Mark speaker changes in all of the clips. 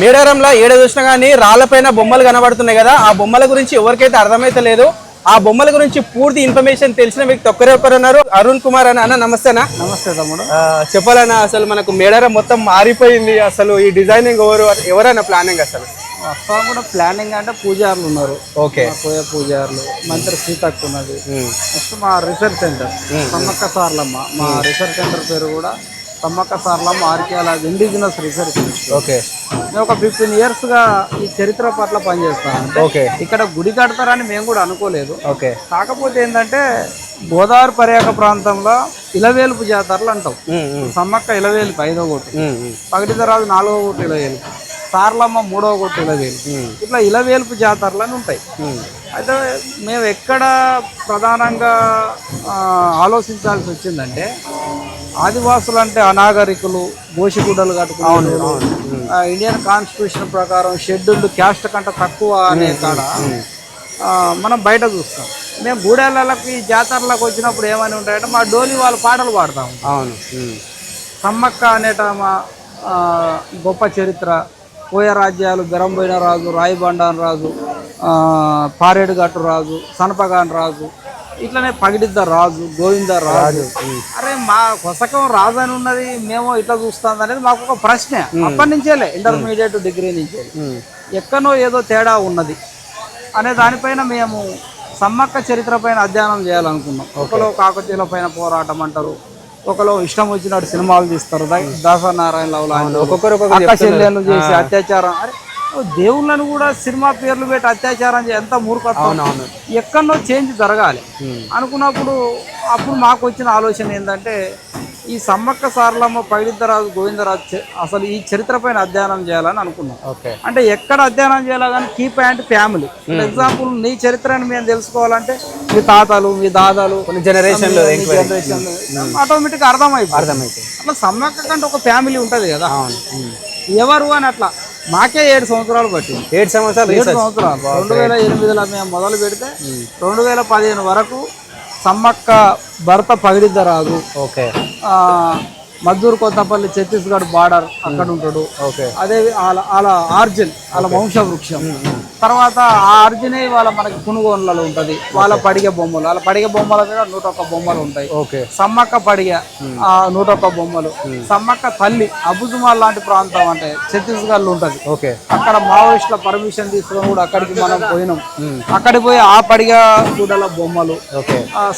Speaker 1: మేడారంలో ఏడ చూసినా కానీ రాళ్ళపైన బొమ్మలు కనబడుతున్నాయి కదా ఆ బొమ్మల గురించి ఎవరికైతే అర్థమైతే లేదు ఆ బొమ్మల గురించి పూర్తి ఇన్ఫర్మేషన్ తెలిసిన వ్యక్తి ఒక్కరే ఒక్కరు ఉన్నారు. అరుణ్ కుమార్ అన్న అన్న నమస్తేనా?
Speaker 2: నమస్తే తమ్ముడు.
Speaker 1: చెప్పాలన్నా అసలు మనకు మేడారం మొత్తం మారిపోయింది అసలు ఈ డిజైనింగ్ ఎవరు ఎవరైనా ప్లానింగ్ అసలు?
Speaker 2: వస్తాం కూడా ప్లానింగ్ అంటే పూజారులు ఉన్నారు.
Speaker 1: ఓకే.
Speaker 2: కోయ పూజారులు మంత్రి సీతక్క ఉన్నది. నెక్స్ట్ మా రీసెర్చ్ సెంటర్ సమ్మక్క సార్లమ్మ. మా రీసెర్చ్ సెంటర్ పేరు కూడా Sammakka Sarlamma archaeology indigenous research
Speaker 1: okay.
Speaker 2: నేను ఒక ఫిఫ్టీన్ ఇయర్స్గా ఈ చరిత్ర పట్ల పనిచేస్తాను.
Speaker 1: ఓకే.
Speaker 2: ఇక్కడ గుడి కడతారని మేము కూడా అనుకోలేదు.
Speaker 1: ఓకే.
Speaker 2: కాకపోతే ఏంటంటే గోదావరి పర్యాక ప్రాంతంలో ఇలవేలుపు జాతరలు అంటాం. సమ్మక్క ఇలవేలుపు ఐదో కొట్టు పగటిదరాజు నాలుగో కొట్టు ఇలవేలుపు. సార్లమ్మ మూడవ కొట్టు ఇలవేలుపు. ఇట్లా ఇలవేలుపు జాతరలు అని ఉంటాయి. అయితే మేము ఎక్కడ ప్రధానంగా ఆలోచించాల్సి వచ్చిందంటే ఆదివాసులు అంటే అనాగరికులు గోషిగుడ్డలు కట్టుకునే ఇండియన్ కాన్స్టిట్యూషన్ ప్రకారం షెడ్యూల్డ్ క్యాస్ట్ కంటే తక్కువ అనే కాడ మనం బయట చూస్తాం. మేము గూడెళ్ళకి జాతరలకు వచ్చినప్పుడు ఏమని ఉంటాయంటే మా డోలి వాళ్ళు పాటలు పాడతాం
Speaker 1: అవును
Speaker 2: సమ్మక్క అనేట మా గొప్ప చరిత్ర. కోయ రాజ్యాలు బెరంబోయిన రాజు రాయిబండాన్ రాజు పారేడుగట్టు రాజు సనపగాన్ రాజు ఇట్లనే పగిడిద్ద రాజు గోవింద రాజు. అరే మా కొసకం రాజు అని ఉన్నది మేము ఇట్లా చూస్తాం అనేది మాకు ఒక ప్రశ్న. అప్పటి నుంచేలే ఇంటర్మీడియట్ డిగ్రీ నుంచే ఎక్కడో ఏదో తేడా ఉన్నది. అనే దానిపైన మేము సమ్మక్క చరిత్ర పైన అధ్యయనం చేయాలనుకున్నాం. ఒకలో కాకతీయుల పైన పోరాటం అంటారు. ఒకలో ఇష్టం వచ్చినట్టు సినిమాలు తీస్తారు. దాసనారాయణ లవ్
Speaker 1: ఒక్కొక్కరు
Speaker 2: చేసి అత్యాచారం. అరే దేవుళ్ళను కూడా సినిమా పేర్లు పెట్టి అత్యాచారం ఎంత మూర్ఖత్వం. ఎక్కడో చేంజ్ జరగాలి. అనుకున్నప్పుడు అప్పుడు మాకు వచ్చిన ఆలోచన ఏంటంటే ఈ సమ్మక్క సారలమ్మ పైడిద్దరాజు గోవిందరాజు అసలు ఈ చరిత్ర పైన అధ్యయనం చేయాలని అనుకున్నాం.
Speaker 1: ఓకే.
Speaker 2: అంటే ఎక్కడ అధ్యయనం చేయాలి కానీ key point family. For example నీ చరిత్రని మేము తెలుసుకోవాలంటే మీ తాతలు మీ దాదాలు జనరేషన్ ఆటోమేటిక్ అర్థమైపోతుంది
Speaker 1: అర్థమైతే
Speaker 2: అట్లా సమ్మక్క కంటే ఒక ఫ్యామిలీ ఉంటది కదా. ఎవరు అని అట్లా మాకే ఏడు సంవత్సరాలు పట్టింది.
Speaker 1: ఏడు సంవత్సరాలు
Speaker 2: ఏడు సంవత్సరాలు. రెండు వేల ఎనిమిదిలో మేము మొదలు పెడితే రెండు వేల పదిహేను వరకు సమ్మక్క భర్త పగిడిద్దరాజు
Speaker 1: ఓకే.
Speaker 2: మద్దూరు కొత్తపల్లి ఛత్తీస్గఢ్ బార్డర్ అక్కడ ఉంటాడు.
Speaker 1: ఓకే.
Speaker 2: అదే వాళ్ళ వాళ్ళ ఆర్జిన్ వాళ్ళ వంశవృక్షం. తర్వాత ఆ ఆర్జినే వాళ్ళ మనకి పునుగోన్లలో ఉంటది. వాళ్ళ పడిగ బొమ్మలు వాళ్ళ పడిగ బొమ్మల మీద నూట ఒక్క బొమ్మలు ఉంటాయి.
Speaker 1: ఓకే.
Speaker 2: సమ్మక్క పడిగ ఆ నూట ఒక్క బొమ్మలు. సమ్మక్క తల్లి అబుజుమాల్ లాంటి ప్రాంతం అంటే ఛత్తీస్గఢ్లో ఉంటది.
Speaker 1: ఓకే.
Speaker 2: అక్కడ మావోయిస్టుల పర్మిషన్ తీసుకొని కూడా అక్కడికి మనం పోయినాం. అక్కడికి పోయి ఆ పడిగ గుడల బొమ్మలు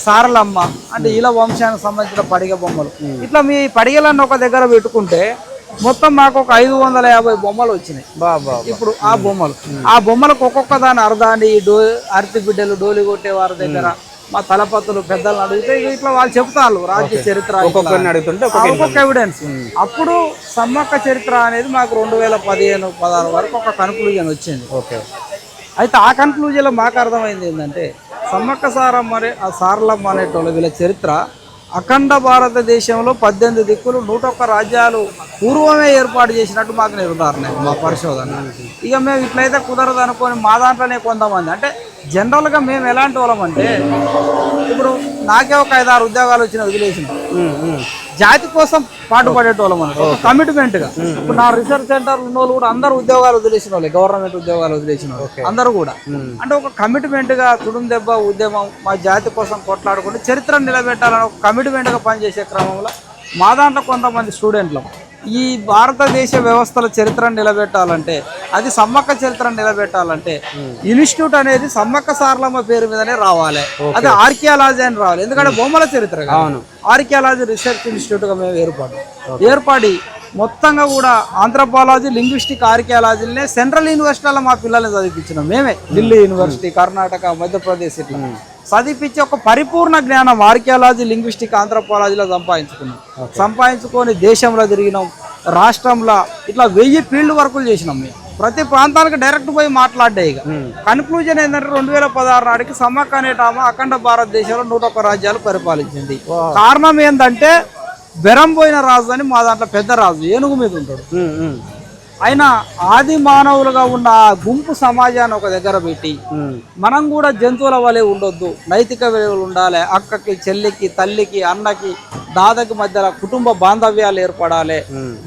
Speaker 2: సారలమ్మ అంటే ఇలా వంశానికి సంబంధించిన పడిగ బొమ్మలు. ఇట్లా మీ పడిగలన్నీ ఒక దగ్గర పెట్టుకుంటే మొత్తం మాకు ఒక ఐదు వందల యాభై బొమ్మలు వచ్చినాయి.
Speaker 1: బాబా
Speaker 2: ఇప్పుడు ఆ బొమ్మలు. ఆ బొమ్మలకు ఒక్కొక్క దాని అర్ధాన్ని డో అరటి బిడ్డలు డోలి కొట్టే వారి దగ్గర మా తలపతులు పెద్దలను అడిగితే ఇట్లా వాళ్ళు చెప్తారు రాజ్య చరిత్ర ఒక్కొక్క ఎవిడెన్స్ అప్పుడు సమ్మక్క చరిత్ర అనేది మాకు రెండు వేల పదిహేను పదహారు వరకు ఒక కన్క్లూజన్ వచ్చింది.
Speaker 1: ఓకే.
Speaker 2: అయితే ఆ కన్క్లూజన్లో మాకు అర్థమైంది ఏంటంటే సమ్మక్క సారమ్మ అనే ఆ సారలమ్మ అనేటోళ్ళ వీళ్ళ చరిత్ర అఖండ భారతదేశంలో పద్దెనిమిది దిక్కులు నూట ఒక్క రాజ్యాలు పూర్వమే ఏర్పాటు చేసినట్టు మాకు నిర్ధారణ. మా పరిశోధన. ఇక మేము ఇట్లయితే కుదరదు అనుకొని మా దాంట్లోనే కొంతమంది. అంటే జనరల్గా మేము ఎలాంటి వాళ్ళం అంటే ఇప్పుడు నాకే ఒక ఐదు ఆరు ఉద్యోగాలు వచ్చిన వదిలేసింది. జాతి కోసం పాటుపడేటోళ్ళం అన్నట్టు ఒక కమిట్మెంట్గా ఇప్పుడు నా రీసెర్చ్ సెంటర్ ఉన్న వాళ్ళు కూడా అందరు ఉద్యోగాలు వదిలేసిన వాళ్ళే గవర్నమెంట్ ఉద్యోగాలు వదిలేసిన వాళ్ళు. అందరూ కూడా. అంటే ఒక కమిట్మెంట్గా తుడుం దెబ్బ ఉద్యమం మా జాతి కోసం కొట్లాడుకుంటే చరిత్రను నిలబెట్టాలని ఒక కమిట్మెంట్గా పనిచేసే క్రమంలో మా దాంట్లో కొంతమంది స్టూడెంట్లు ఈ భారతదేశ వ్యవస్థల చరిత్రను నిలబెట్టాలంటే అది సమ్మక్క చరిత్రను నిలబెట్టాలంటే ఇన్స్టిట్యూట్ అనేది సమ్మక్క సారలమ్మ పేరు మీదనే రావాలి. అది ఆర్కియాలజీ అని రావాలి. ఎందుకంటే బొమ్మల చరిత్ర.
Speaker 1: అవును.
Speaker 2: ఆర్కియాలజీ రీసెర్చ్ ఇన్స్టిట్యూట్గా మేము ఏర్పాటు ఏర్పడి మొత్తంగా కూడా ఆంథ్రపాలజీ లింగ్విస్టిక్ ఆర్కియాలజీనే సెంట్రల్ యూనివర్సిటీలో మా పిల్లల్ని చదివించినాం. మేమే. ఢిల్లీ యూనివర్సిటీ కర్ణాటక మధ్యప్రదేశ్ ఇట్లా. చదివించి ఒక పరిపూర్ణ జ్ఞానం ఆర్కియాలజీ లింగ్విస్టిక్ ఆంథ్రపాలజీలో సంపాదించుకున్నాం. సంపాదించుకొని దేశంలో తిరిగినాం రాష్ట్రంలో ఇట్లా వెయ్యి ఫీల్డ్ వర్కులు చేసినాం మేము. ప్రతి ప్రాంతానికి డైరెక్ట్ పోయి మాట్లాడే ఇక. కన్క్లూజన్ ఏంటంటే రెండు వేల పదహారు నాటికి సమ్మక్క అనేటామ అఖండ భారతదేశంలో నూట ఒక్క రాజ్యాలు పరిపాలించింది. కారణం ఏంటంటే బెరంబోయిన రాజు అని మా దాంట్లో పెద్ద రాజు ఏనుగు మీద ఉంటాడు. ఆయన ఆది మానవులుగా ఉన్న ఆ గుంపు సమాజాన్ని ఒక దగ్గర పెట్టి మనం కూడా జంతువుల వలె ఉండొద్దు నైతిక విలువలు ఉండాలి అక్కకి చెల్లికి తల్లికి అన్నకి దాదాకి మధ్యలో కుటుంబ బాంధవ్యాలు ఏర్పడాలి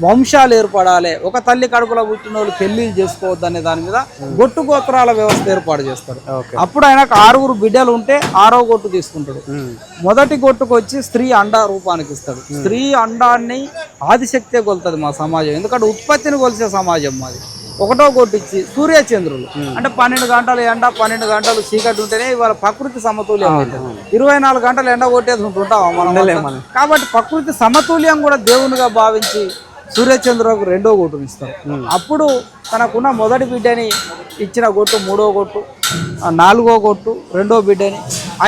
Speaker 2: వంశాలు ఏర్పడాలి ఒక తల్లి కడుపులో పుట్టిన వాళ్ళు పెళ్ళిళ్ళు చేసుకోవద్దు అనే దాని మీద గొట్టు గోత్రాల వ్యవస్థ ఏర్పాటు చేస్తారు. అప్పుడు ఆయనకు ఆరుగురు బిడ్డలు ఉంటే ఆరో గొట్టు తీసుకుంటాడు. మొదటి గొట్టుకు వచ్చి స్త్రీ అండ రూపానికి ఇస్తాడు. స్త్రీ అండాన్ని ఆదిశక్తే కొలుతుంది మా సమాజం. ఎందుకంటే ఉత్పత్తిని కొలిసే సమాజం మాది. ఒకటో గొట్టు ఇచ్చి సూర్య చంద్రులు అంటే పన్నెండు గంటలు ఎండ పన్నెండు గంటలు చీకటి ఉంటేనే ఇవాళ ప్రకృతి సమతుల్యం ఇరవై నాలుగు గంటలు ఎండ కొట్టేసి ఉంటుంటాం మనం కాబట్టి ప్రకృతి సమతుల్యం కూడా దేవునిగా భావించి సూర్యచంద్రులకు రెండో గొట్టుని ఇస్తారు. అప్పుడు తనకున్న మొదటి బిడ్డని ఇచ్చిన గొట్టు మూడో గొట్టు నాలుగో గొట్టు రెండో బిడ్డని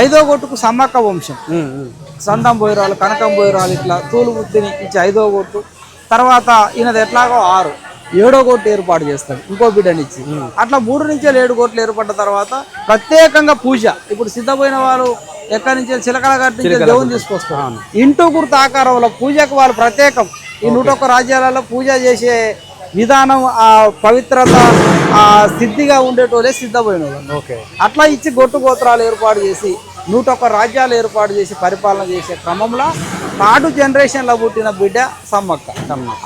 Speaker 2: ఐదో గొట్టుకు సమ్మక్క వంశం. సందం బోయిరాలు కనకం బోయిరాలు ఇట్లా తూలు బుద్ధిని ఇచ్చి ఐదో గొట్టు తర్వాత ఈయనది ఎట్లాగో ఆరు. ఏడో గొట్టు ఏర్పాటు చేస్తాడు ఇంకో బిడ్డని ఇచ్చి. అట్లా మూడు నుంచి ఏడు గొట్లు ఏర్పడ్డ తర్వాత ప్రత్యేకంగా పూజ. ఇప్పుడు సిద్ధపోయిన వారు ఎక్కడి నుంచి చిలకల గట్టి నుంచి దేవుని తీసుకొస్తారు. ఇంటూ గుర్తు ఆకారంలో పూజకు వాళ్ళు ప్రత్యేకం. ఈ నూట ఒక్క రాజ్యాలలో పూజ చేసే విధానం ఆ పవిత్రత ఆ సిద్ధిగా ఉండేటోళ్ళే సిద్ధపోయిన వాళ్ళు
Speaker 1: ఓకే.
Speaker 2: అట్లా ఇచ్చి గొట్టు గోత్రాలు ఏర్పాటు చేసి నూట ఒక్క రాజ్యాలు ఏర్పాటు చేసి పరిపాలన చేసే క్రమంలో థర్డ్ జనరేషన్లో పుట్టిన బిడ్డ సమ్మక్క.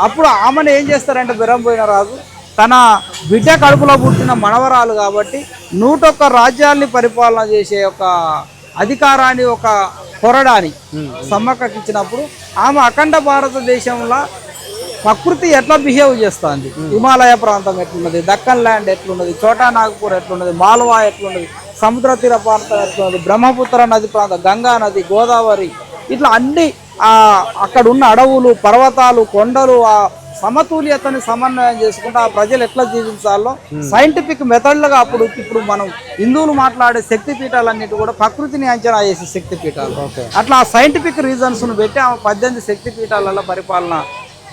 Speaker 2: అప్పుడు ఆమెను ఏం చేస్తారంటే బిరంపోయిన రాజు తన బిడ్డ కడుపులో పుట్టిన మనవరాలు కాబట్టి నూట ఒక్క రాజ్యాల్ని పరిపాలన చేసే ఒక అధికారాన్ని ఒక కొరడాని సమ్మక్కకి ఇచ్చినప్పుడు ఆమె అఖండ భారతదేశంలో ప్రకృతి ఎట్లా బిహేవ్ చేస్తుంది? హిమాలయ ప్రాంతం ఎట్లున్నది? దక్కన్ ల్యాండ్ ఎట్లున్నది? చోటా నాగపూర్ ఎట్లున్నది? మాల్వా ఎట్లున్నది? సముద్ర తీర ప్రాంతం ఎట్లున్నది? బ్రహ్మపుత్ర నది ప్రాంతం గంగా నది గోదావరి ఇట్లా అన్ని ఆ అక్కడ ఉన్న అడవులు పర్వతాలు కొండలు ఆ సమతుల్యతని సమన్వయం చేసుకుంటూ ఆ ప్రజలు ఎట్లా జీవించాలో సైంటిఫిక్ మెథడ్లుగా అప్పుడు ఇప్పుడు మనం హిందువులు మాట్లాడే శక్తి పీఠాలన్నిటి కూడా ప్రకృతిని అంచనా చేసే శక్తి పీఠాలు అట్లా ఆ సైంటిఫిక్ రీజన్స్ను పెట్టి ఆమె పద్దెనిమిది శక్తి పీఠాలలో పరిపాలన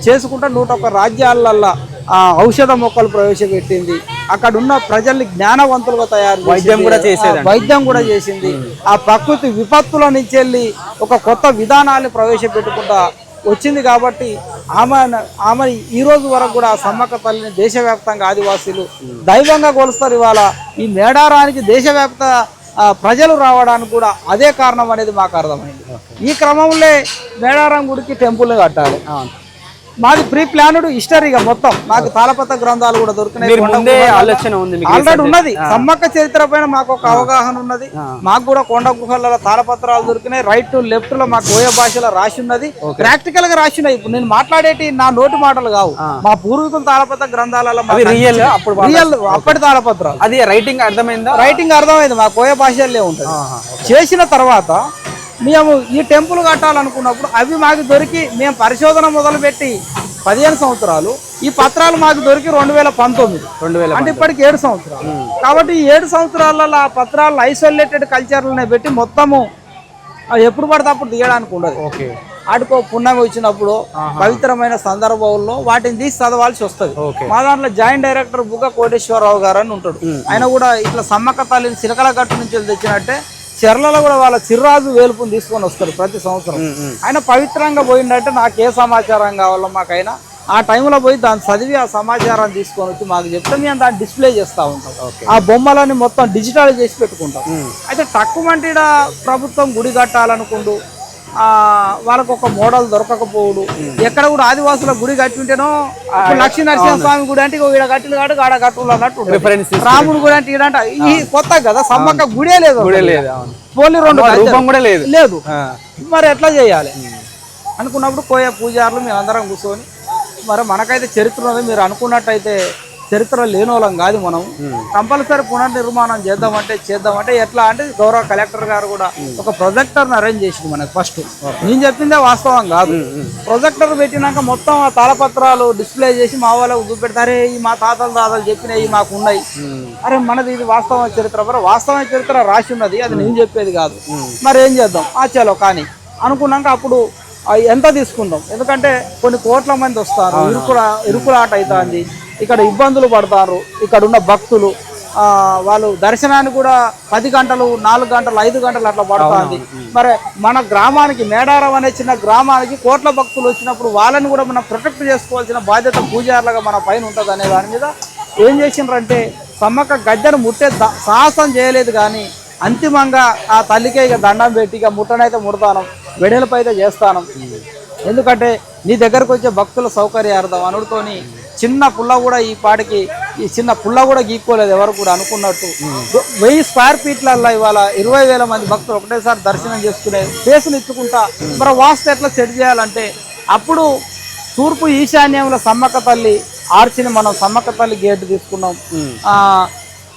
Speaker 2: చేసుకుంటా నూట ఒక్క రాజ్యాలల్లో ఆ ఔషధ మొక్కలు ప్రవేశపెట్టింది. అక్కడ ఉన్న ప్రజల్ని జ్ఞానవంతులుగా తయారు చేసింది.
Speaker 1: వైద్యం కూడా చేసేదండి.
Speaker 2: ఆ వైద్యం కూడా చేసింది. ఆ ప్రకృతి విపత్తుల నుంచి వెళ్ళి ఒక కొత్త విధానాన్ని ప్రవేశపెట్టుకుంటా వచ్చింది కాబట్టి ఆమె ఆమె ఈ రోజు వరకు కూడా సమ్మక్క తల్లిని దేశవ్యాప్తంగా ఆదివాసీలు దైవంగా కొలుస్తారు ఇవాళ. ఈ మేడారానికి దేశవ్యాప్త ప్రజలు రావడానికి కూడా అదే కారణం అనేది మాకు అర్థమైంది. ఈ క్రమంలో మేడారం గుడికి టెంపుల్ కట్టాలి. మాది ప్రీ ప్లానుడ్ హిస్టరీగా మొత్తం. నాకు తాళపత్ర గ్రంథాలు కూడా దొరికినాయి.
Speaker 1: ఆలోచన ఉంది మీకు
Speaker 2: ఆల్రెడీ ఉన్నది. సమ్మక్క చరిత్ర పైన మాకు ఒక అవగాహన ఉన్నది. మాకు కూడా కొండ గుహలలో తాళపత్రాలు దొరికినాయి. రైట్ టు లెఫ్ట్లో మాకు ఓయ భాషలో రాసి ఉన్నది. ప్రాక్టికల్గా రాసి ఉన్నాయి ఇప్పుడు నేను మాట్లాడేటి నా నోటి మాటలు కావు. మా పూర్వీకుల తాళపత్ర గ్రంథాలలో
Speaker 1: రియల్ అప్పుడు
Speaker 2: రియల్ అప్పటి తాళపత్రాలు.
Speaker 1: అది రైటింగ్ అర్థమైందా?
Speaker 2: రైటింగ్ అర్థమైంది. మా కోయ భాషల్లో ఉంటుంది. చేసిన తర్వాత మేము ఈ టెంపుల్ కట్టాలనుకున్నప్పుడు అవి మాకు దొరికి మేము పరిశోధన మొదలుపెట్టి పదిహేను సంవత్సరాలు. ఈ పత్రాలు మాకు దొరికి రెండు వేల పంతొమ్మిది.
Speaker 1: రెండు వేల
Speaker 2: అంటే ఇప్పటికి ఏడు సంవత్సరాలు. కాబట్టి ఈ ఏడు సంవత్సరాలలో ఆ పత్రాలు ఐసోలేటెడ్ కల్చర్లనే పెట్టి మొత్తము ఎప్పుడు పడితే అప్పుడు తీయడానికి ఉండదు.
Speaker 1: ఓకే.
Speaker 2: ఆడుకో పుణ్యం వచ్చినప్పుడు పవిత్రమైన సందర్భంలో వాటిని తీసి చదవాల్సి వస్తుంది. మా దాంట్లో జాయింట్ డైరెక్టర్ బుగ్గ కోటేశ్వరరావు గారు అని ఉంటాడు. ఆయన కూడా ఇట్లా సమ్మక్క తల్లిని చిలకల గట్టు నుంచి తెచ్చినట్టే చెర్లలో కూడా వాళ్ళ చిర్రాజు వేలుపుని తీసుకొని వస్తారు ప్రతి సంవత్సరం. ఆయన పవిత్రంగా పోయిందంటే నాకు ఏ సమాచారం కావాలో మాకైనా ఆ టైంలో పోయి దాన్ని చదివి ఆ సమాచారాన్ని తీసుకొని వచ్చి మాకు చెప్తే మేము దాన్ని డిస్ప్లే చేస్తూ ఉంటాం. ఆ బొమ్మలని మొత్తం డిజిటల్ చేసి పెట్టుకుంటాం. అయితే తక్కువ అంటే ఈడ ప్రభుత్వం గుడి కట్టాలనుకుంటూ వాళ్ళకు ఒక మోడల్ దొరకకపోవుడు. ఎక్కడ కూడా ఆదివాసుల గుడి కట్టి ఉంటేనో ఇప్పుడు లక్ష్మీ నరసింహ స్వామి గుడి అంటే ఈడ కట్టిన కాడు ఆడ కట్టులు అన్నట్టు రాముడు గుడి అంటే ఈడంట ఈ కొత్త కదా సమ్మక్క గుడే లేదు పోలి రెండు.
Speaker 1: రూపం కూడా లేదు.
Speaker 2: లేదు. మరి ఎట్లా చేయాలి? అనుకున్నప్పుడు కోయ పూజారులు మేము అందరం కూర్చొని మరి మనకైతే చరిత్ర ఉంది మీరు అనుకున్నట్టయితే చరిత్ర లేని వాళ్ళం కాదు మనం. కంపల్సరీ పునర్నిర్మాణం చేద్దామంటే చేద్దామంటే ఎట్లా అంటే గౌరవ కలెక్టర్ గారు కూడా ఒక ప్రొజెక్టర్ని అరేంజ్ చేసింది మనకి ఫస్ట్. నేను చెప్పిందే వాస్తవం కాదు. ప్రొజెక్టర్ పెట్టినాక మొత్తం ఆ తాళపత్రాలు డిస్ప్లే చేసి మా వాళ్ళకు చూపెడతారే ఈ మా తాతలు తాతలు చెప్పినవి మాకు ఉన్నాయి. అరే మనది ఇది వాస్తవ చరిత్ర. మరి వాస్తవ చరిత్ర రాసి ఉన్నది. అది నేను చెప్పేది కాదు. మరి ఏం చేద్దాం? ఆ చలో కానీ. అనుకున్నాక అప్పుడు ఎంత తీసుకుందాం? ఎందుకంటే కొన్ని కోట్ల మంది వస్తారు. ఇరుకుల ఇరుకులాట అవుతుంది. ఇక్కడ ఇబ్బందులు పడతారు. ఇక్కడ ఉన్న భక్తులు వాళ్ళు దర్శనానికి కూడా పది గంటలు నాలుగు గంటలు ఐదు గంటలు అట్లా పడుతుంది. మరి మన గ్రామానికి మేడారం అనే చిన్న గ్రామానికి కోట్ల భక్తులు వచ్చినప్పుడు వాళ్ళని కూడా మనం ప్రొటెక్ట్ చేసుకోవాల్సిన బాధ్యత పూజారులుగా మన పైన ఉంటుంది అనే దాని మీద ఏం చేసిండ్రంటే సమ్మక్క గద్దెను ముట్టే సాహసం చేయలేదు కానీ అంతిమంగా ఆ తల్లికే ఇక దండం పెట్టి ఇక ముట్టనైతే ముడతాను వెడల్పు అయితే చేస్తాను. ఎందుకంటే నీ దగ్గరకు వచ్చే భక్తుల సౌకర్యార్థం అనుడితోని చిన్న పుల్ల కూడా ఈ పాటికి ఈ చిన్న పుల్ల కూడా గీక్కోలేదు ఎవరు కూడా అనుకున్నట్టు. వెయ్యి స్క్వేర్ ఫీట్లల్లో ఇవాళ ఇరవై వేల మంది భక్తులు ఒకటేసారి దర్శనం చేసుకునే స్పేస్ని ఇచ్చుకుంటా మరి వాస్తు ఎట్లా సెట్ చేయాలంటే అప్పుడు తూర్పు ఈశాన్యంలో సమ్మక్క తల్లి ఆర్చిని మనం సమ్మక్క తల్లి గేట్ తీసుకున్నాం.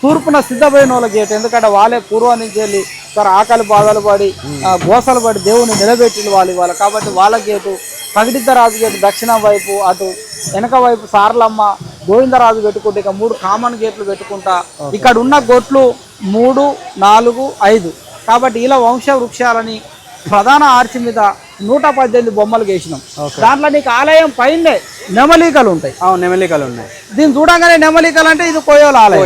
Speaker 2: తూర్పున సిద్ధపోయిన గేట్ ఎందుకంటే వాళ్ళే పూర్వం నుంచి వెళ్ళి సార్ ఆకలి బాధలు పడి ఆ, గోసలు పడి దేవుని నిలబెట్టి వాళ్ళు ఇవాళ. కాబట్టి వాళ్ళ గేటు పగిడిద్దరాజు గేటు దక్షిణం వైపు అటు వెనక వైపు సారలమ్మ గోవిందరాజు పెట్టుకుంటే ఇక మూడు కామన్ గేట్లు పెట్టుకుంటా. ఇక్కడ ఉన్న గొట్లు మూడు నాలుగు ఐదు. కాబట్టి ఇలా వంశ వృక్షాలని ప్రధాన ఆర్చి మీద నూట పద్దెనిమిది బొమ్మలు గేసినాం. దాంట్లో నీకు ఆలయం పైనే నెమలికలు ఉంటాయి.
Speaker 1: అవును నెమలికలు ఉన్నాయి.
Speaker 2: దీన్ని చూడంగానే నెమలికలు అంటే ఇది కోయోల ఆలయం.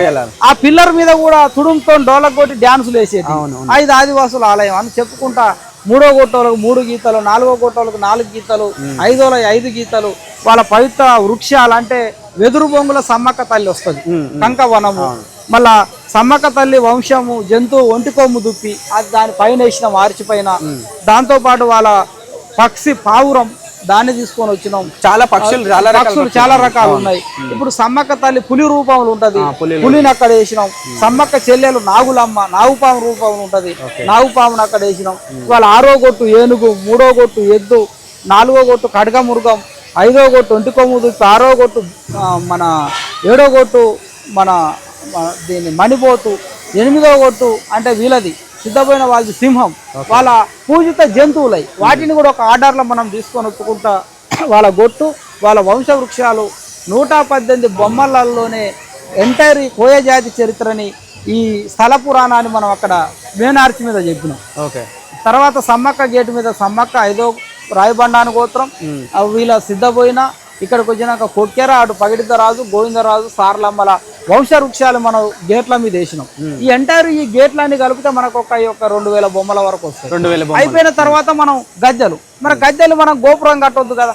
Speaker 2: ఆ పిల్లర్ మీద కూడా తుడుంతో డోలకు కొట్టి డ్యాన్సులు వేసేది ఐదు ఆదివాసుల ఆలయం అని చెప్పుకుంటా మూడో గొట్టోలకు మూడు గీతలు నాలుగో గొట్టోలకు నాలుగు గీతలు ఐదోల ఐదు గీతలు వాళ్ళ పవిత్ర వృక్షాలు అంటే వెదురు బొంగుల సమ్మక్క తల్లి వస్తుంది. కంక వనము మళ్ళా సమ్మక్క తల్లి వంశము జంతువు ఒంటి కొమ్ము దుప్పి అది దాని పైన వేసిన మార్చి పైన. దాంతో పాటు వాళ్ళ పక్షి పావురం దాన్ని తీసుకొని వచ్చినాం.
Speaker 1: చాలా పక్షులు చాలా రకాల
Speaker 2: పక్షులు చాలా రకాలు ఉన్నాయి. ఇప్పుడు సమ్మక్క తల్లి పులి రూపంలో ఉంటది.
Speaker 1: పులి
Speaker 2: పులిని అక్కడ వేసినాం. సమ్మక్క చెల్లెలు నాగులమ్మ నాగుపాము రూపంలో ఉంటది. నాగుపామును అక్కడ వేసినాం. వాళ్ళ ఆరో గొట్టు ఏనుగు మూడో గొట్టు ఎద్దు నాలుగో గొట్టు కడగ మృగం ఐదో గొట్టు ఒంటికొమ్ము దుప్పి ఆరో గొట్టు మన ఏడో గొట్టు మన దీన్ని మణిపోతు ఎనిమిదో గొట్టు అంటే వీళ్ళది. సిద్ధపోయిన వాళ్ళది సింహం వాళ్ళ పూజిత జంతువులై. వాటిని కూడా ఒక ఆర్డర్లో మనం తీసుకొని ఒప్పుకుంటా వాళ్ళ గొట్టు వాళ్ళ వంశ వృక్షాలు నూట పద్దెనిమిది బొమ్మలలోనే ఎంటైర్ కోయ జాతి చరిత్రని ఈ స్థల పురాణాన్ని మనం అక్కడ మెయిన్ ఆర్చ్ మీద చెప్పినాం.
Speaker 1: ఓకే.
Speaker 2: తర్వాత సమ్మక్క గేట్ మీద సమ్మక్క ఐదో రాయబండాను గోత్రం వీళ్ళ సిద్ధపోయిన ఇక్కడికి వచ్చినాక కొక్కెర అటు పగిడిద్దరాజు గోవిందరాజు సార్లమ్మల వంశ వృక్షాలు మనం గేట్ల మీద వేసినాం. ఈ ఎంటైర్ ఈ గేట్లన్నీ కలిపితే మనకు ఒక యొక్క రెండు వేల బొమ్మల వరకు వస్తాయి.
Speaker 1: రెండు వేల
Speaker 2: అయిపోయిన తర్వాత మనం గజ్జలు. మరి గజ్జలు మనం గోపురం కట్టొద్దు కదా.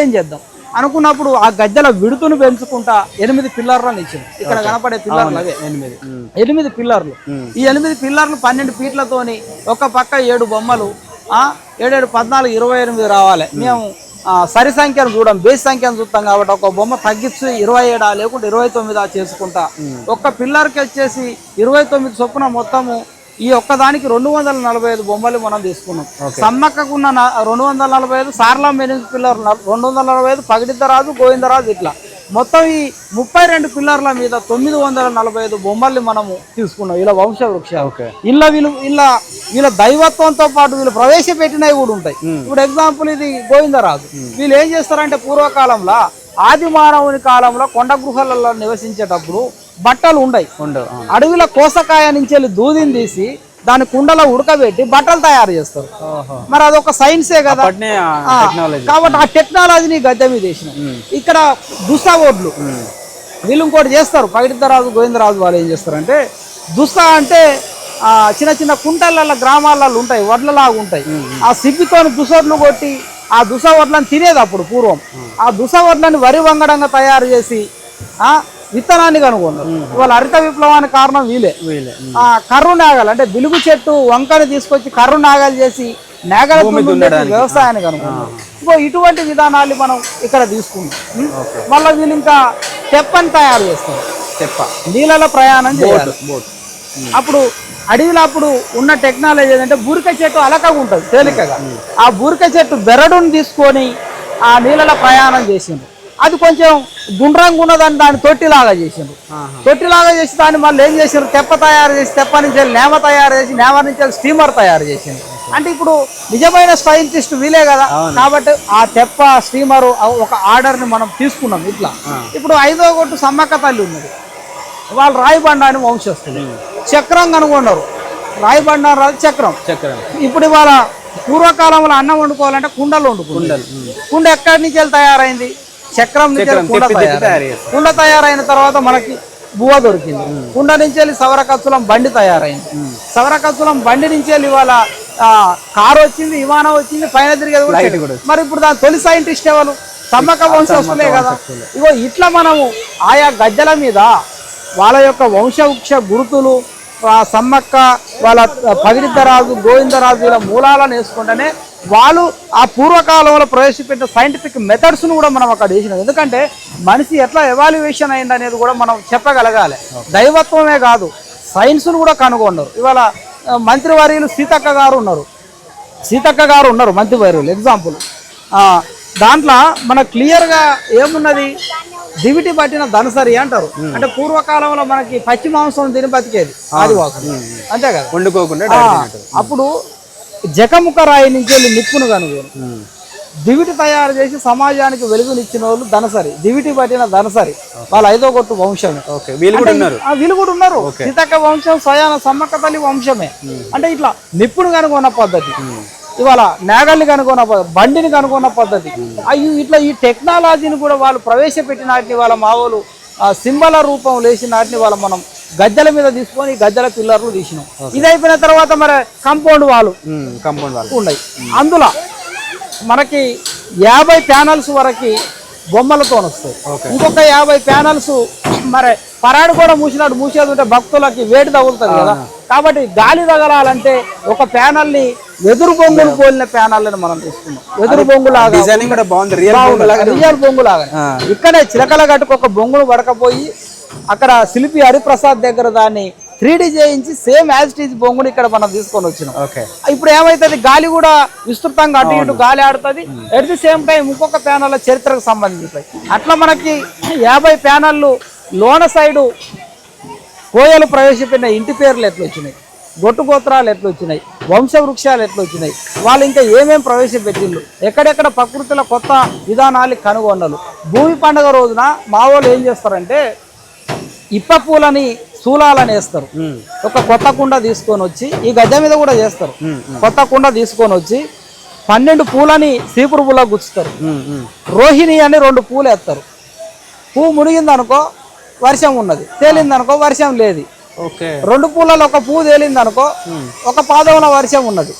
Speaker 2: ఏం చేద్దాం? అనుకున్నప్పుడు ఆ గజ్జల విడుతును పెంచుకుంటా ఎనిమిది పిల్లర్లను ఇచ్చింది ఇక్కడ కనపడే పిల్లర్లు అవే.
Speaker 1: ఎనిమిది.
Speaker 2: ఎనిమిది పిల్లర్లు. ఈ ఎనిమిది పిల్లర్లు పన్నెండు ఫీట్లతోని ఒక పక్క ఏడు బొమ్మలు ఆ ఏడేడు పద్నాలుగు ఇరవై ఎనిమిది రావాలి. మేము సరి సంఖ్యను చూడం బేస్ సంఖ్యను చూస్తాం కాబట్టి ఒక బొమ్మ తగ్గించి ఇరవై ఏడా లేకుంటే ఇరవై తొమ్మిదా చేసుకుంటా. ఒక్క పిల్లర్కి వచ్చేసి ఇరవై తొమ్మిది చొప్పున మొత్తము ఈ ఒక్కదానికి రెండు వందల నలభై ఐదు బొమ్మలు మనం తీసుకున్నాం. సమ్మక్కకున్న నా- రెండు వందల నలభై ఐదు సార్లం ఎనిమిది పిల్లర్లు న- రెండు వందల నలభై ఐదు పగిడిద్దరాజు గోవిందరాజు ఇట్లా. మొత్తం ఈ ముప్పై రెండు పిల్లర్ల మీద తొమ్మిది వందల నలభై ఐదు బొమ్మల్ని మనము తీసుకున్నాం. ఇలా వంశ వృక్షాలు ఇళ్ళ వీళ్ళు ఇలా వీళ్ళ దైవత్వంతో పాటు వీళ్ళు ప్రవేశపెట్టినవి కూడా ఉంటాయి. ఇప్పుడు ఎగ్జాంపుల్ ఇది గోవిందరాజు. వీళ్ళు ఏం చేస్తారంటే పూర్వకాలంలో ఆది మానవుని కాలంలో కొండ గృహాలలో నివసించేటప్పుడు బట్టలు ఉండయి.
Speaker 1: ఉండవు.
Speaker 2: అడవిలో కోసకాయ నుంచి వెళ్ళి దూదిని తీసి దాని కుండలో ఉడకబెట్టి బట్టలు తయారు చేస్తారు.
Speaker 1: ఓహో.
Speaker 2: మరి అదొక సైన్సే కదా. కాబట్టి ఆ టెక్నాలజీని గద్దె మీద వేసిన. ఇక్కడ దుస్సా ఓడ్లు. వీళ్ళు ఇంకోటి చేస్తారు. పగిడిద్దరాజు గోవిందరాజు వాళ్ళు ఏం చేస్తారంటే దుస్సా అంటే ఆ, చిన్న చిన్న కుంటలలో గ్రామాలలో ఉంటాయి వడ్లలాగా ఉంటాయి. ఆ సిబ్బితో దుసొడ్లు కొట్టి ఆ దుస వడ్లను తినేది అప్పుడు పూర్వం. ఆ దుస వడ్లని వరి వంగడంగా తయారు చేసి ఆ విత్తనాన్ని కనుగొన్నారు. ఇవాళ హరిత విప్లవానికి కారణం వీలే. ఆ కర్రు నాగలు అంటే బిలుగు చెట్టు వంకని తీసుకొచ్చి కర్రు నాగలు చేసి నాగల వ్యవసాయాన్ని కనుక్కున్నాం ఇంకో ఇటువంటి విధానాలు మనం ఇక్కడ తీసుకున్నాం? మళ్ళీ వీళ్ళు ఇంకా తెప్పని తయారు చేస్తారు.
Speaker 1: చెప్ప
Speaker 2: నీళ్ళలో ప్రయాణం చేయాలి. అప్పుడు అడవిలో అప్పుడు ఉన్న టెక్నాలజీ ఏంటంటే బూరిక చెట్టు అలకగా ఉంటుంది తేలికగా. ఆ బూరిక చెట్టు బెరడుని తీసుకొని ఆ నీళ్ళలో ప్రయాణం చేసిండు అది కొంచెం గుండ్రంగా ఉన్నదాన్ని దాన్ని తొట్టిలాగా చేసిండు తొట్టిలాగా చేసి దాన్ని మళ్ళీ ఏం చేసారు తెప్ప తయారు చేసి తెప్ప నుంచి నేమ తయారు చేసి నేమ నుంచి స్టీమర్ తయారు చేసిండు అంటే ఇప్పుడు నిజమైన సైంటిస్ట్ వీలే కదా. కాబట్టి ఆ తెప్ప స్టీమర్ ఒక ఆర్డర్ని మనం తీసుకున్నాం ఇట్లా. ఇప్పుడు ఐదో కొట్టు సమ్మక్క తల్లి ఉన్నది. వాళ్ళు రాయిబండ అని వంశస్థులు చక్రం కనుగొన్నారు. రాయిబండ చక్రం.
Speaker 1: చక్రం.
Speaker 2: ఇప్పుడు ఇవాళ పూర్వకాలంలో అన్నం వండుకోవాలంటే కుండలు వండుకుంటారు కుండ ఎక్కడి నుంచి వెళ్ళి తయారైంది? చక్రం నుంచి కుండ.
Speaker 1: తయారు.
Speaker 2: కుండ తయారైన తర్వాత మనకి బువ్వ దొరికింది. కుండ నుంచి వెళ్ళి సవరకచ్చులం బండి తయారైంది. సవరకచ్చులం బండి నుంచి వెళ్ళి ఇవాళ కారు వచ్చింది విమానం వచ్చింది పైన తిరిగేది మరి ఇప్పుడు దాని తొలి సైంటిస్ట్ ఎవరు? సమ్మక వంశస్థులే కదా. ఇగో ఇట్లా మనము ఆయా గజ్జల మీద వాళ్ళ యొక్క వంశవృక్ష గుర్తులు ఆ సమ్మక్క వాళ్ళ పగిడిద్దరాజు గోవిందరాజు మూలాలను వేసుకుంటేనే వాళ్ళు ఆ పూర్వకాలంలో ప్రవేశపెట్టిన సైంటిఫిక్ మెథడ్స్ను కూడా మనం అక్కడ వేసినాం. ఎందుకంటే మనిషి ఎట్లా ఎవాల్యుయేషన్ అయింది అనేది కూడా మనం చెప్పగలగాలి. దైవత్వమే కాదు సైన్స్ను కూడా కనుగొన్నారు. ఇవాళ మంత్రివర్యులు సీతక్క గారు ఉన్నారు. సీతక్క గారు ఉన్నారు మంత్రివర్యులు. ఎగ్జాంపుల్ దాంట్లో మన క్లియర్గా ఏమున్నది? దివిటి పట్టిన ధనసరి అంటారు. అంటే పూర్వకాలంలో మనకి పచ్చి మాంసం తిని బతికేది ఆదివాసులు. అంతే కదా?
Speaker 1: వండుకోకుండా.
Speaker 2: అప్పుడు జగముఖ రాయి నుంచి వెళ్ళి నిప్పును కనుగొని. దివిటి తయారు చేసి సమాజానికి వెలుగునిచ్చిన వాళ్ళు ధనసరి. దివిటి పట్టిన ధనసరి. వాళ్ళ ఐదో కొట్టు వంశమే.
Speaker 1: వీళ్ళు కూడా ఉన్నారు?
Speaker 2: ఆ, వీళ్ళు కూడా ఉన్నారు. సీతక్క వంశం స్వయాన సమ్మక్క తల్లి వంశమే. అంటే ఇట్లా నిప్పును కనుగొన్న పద్ధతి. ఇవాళ నేగల్ని కనుగొన్న పద్ధతి బండిని కనుగొన్న పద్ధతి. అయ్యి ఇట్లా ఈ టెక్నాలజీని కూడా వాళ్ళు ప్రవేశపెట్టిన వాటిని వాళ్ళ మావోలు సింబల రూపం లేచిన వాటిని వాళ్ళ మనం గద్దెల మీద తీసుకొని గద్దెల పిల్లర్లు తీసినాం. ఇది అయిపోయిన తర్వాత మరి కాంపౌండ్ వాళ్ళు
Speaker 1: కంపౌండ్ వాళ్ళు.
Speaker 2: ఉన్నాయి అందులో మనకి యాభై ప్యానల్స్ వరకు బొమ్మలతో వస్తాయి. ఇంకొక యాభై ప్యానల్స్ మరి పరాడు కూడా మూసినట్టు మూసేది ఉంటే భక్తులకి వేడి తగులుతుంది కదా. కాబట్టి గాలి తగలాలంటే ఒక ప్యానల్ని వెదురు బొంగులు పోలిన ప్యానల్ని మనం తీసుకున్నాం వెదురు బొంగు లాగా
Speaker 1: డిజైనింగ్ కూడా బాగుంది. రియల్
Speaker 2: రియల్ బొంగు లాగా ఇక్కడే చిలకల గట్టుకు ఒక బొంగును పడకపోయి అక్కడ శిల్పి హరిప్రసాద్ దగ్గర దాన్ని త్రీ చేయించి సేమ్ యాజ్ ఇట్ ఈజ్ బొంగుని ఇక్కడ మనం తీసుకొని వచ్చినాం.
Speaker 1: ఓకే.
Speaker 2: ఇప్పుడు ఏమైతుంది? గాలి కూడా విస్తృతంగా అటు ఇటు గాలి ఆడుతుంది. ఎట్ ది సేమ్ టైం ఇంకొక ప్యానల్ చరిత్రకు సంబంధించి అట్లా మనకి యాభై ప్యానళ్ళు లోన సైడు కోయలు ప్రవేశపెట్టిన ఇంటి పేర్లు ఎట్లా వచ్చినాయి? గొట్టు గోత్రాలు ఎట్లా వచ్చినాయి? వంశ వృక్షాలు ఎట్లా వచ్చినాయి? వాళ్ళు ఇంకా ఏమేం ప్రవేశపెట్టిళ్ళు ఎక్కడెక్కడ ప్రకృతిలో కొత్త విధానాలు కనుగొన్నలు? భూమి పండుగ రోజున మా వాళ్ళు ఏం చేస్తారంటే ఇప్ప పూలని శూలాలని వేస్తారు. ఒక కొత్త కుండ తీసుకొని వచ్చి ఈ గద్దె మీద కూడా చేస్తారు. కొత్త కుండ తీసుకొని వచ్చి పన్నెండు పూలని సీపురు పూల గుచ్చుతారు. రోహిణి అని రెండు పూలు వేస్తారు. పువ్వు మునిగిందనుకో వర్షం ఉన్నది. తేలిందనుకో వర్షం లేదు. రెండు పూలలో ఒక పువ్వు తేలిందనుకో ఒక పాదంలో వర్షం ఉన్నది.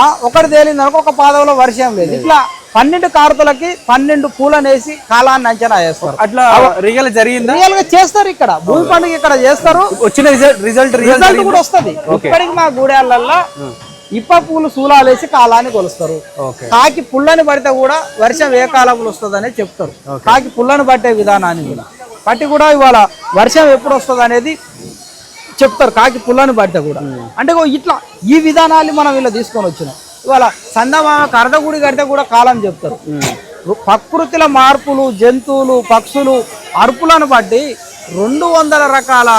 Speaker 2: ఆ ఒకటి తేలిందనుకో ఒక పాదంలో వర్షం లేదు. ఇట్లా పన్నెండు కారుతులకి పన్నెండు పూలను వేసి కాలాన్ని అంచనా వేస్తారు.
Speaker 1: అట్లా రియల్ జరిగిందా?
Speaker 2: రియల్గా చేస్తారు ఇక్కడ. భూమి పండుగ ఇక్కడ చేస్తారు.
Speaker 1: వచ్చిన రిజల్ట్ రిజల్ట్
Speaker 2: కూడా వస్తుంది. ఇప్పటికి మా గూడెళ్ళల్లో ఇప్ప పూలు సూలాలేసి కాలాన్ని కొలుస్తారు. కాకి పుల్లని పడితే కూడా వర్షం ఏ కాలంలో వస్తుందని చెప్తారు. కాకి పుల్లని పట్టే విధానాన్ని కూడా. పట్టి కూడా ఇవాళ వర్షం ఎప్పుడు వస్తుంది అనేది చెప్తారు కాకి పుల్లని పడితే కూడా. అంటే ఇట్లా ఈ విధానాన్ని మనం ఇలా తీసుకొని వచ్చినాం. ఇవాళ సందమామ కరదగుడి కడితే కూడా కాలం చెప్తారు. ప్రకృతిల మార్పులు జంతువులు పక్షులు అరుపులను బట్టి రెండు వందల రకాల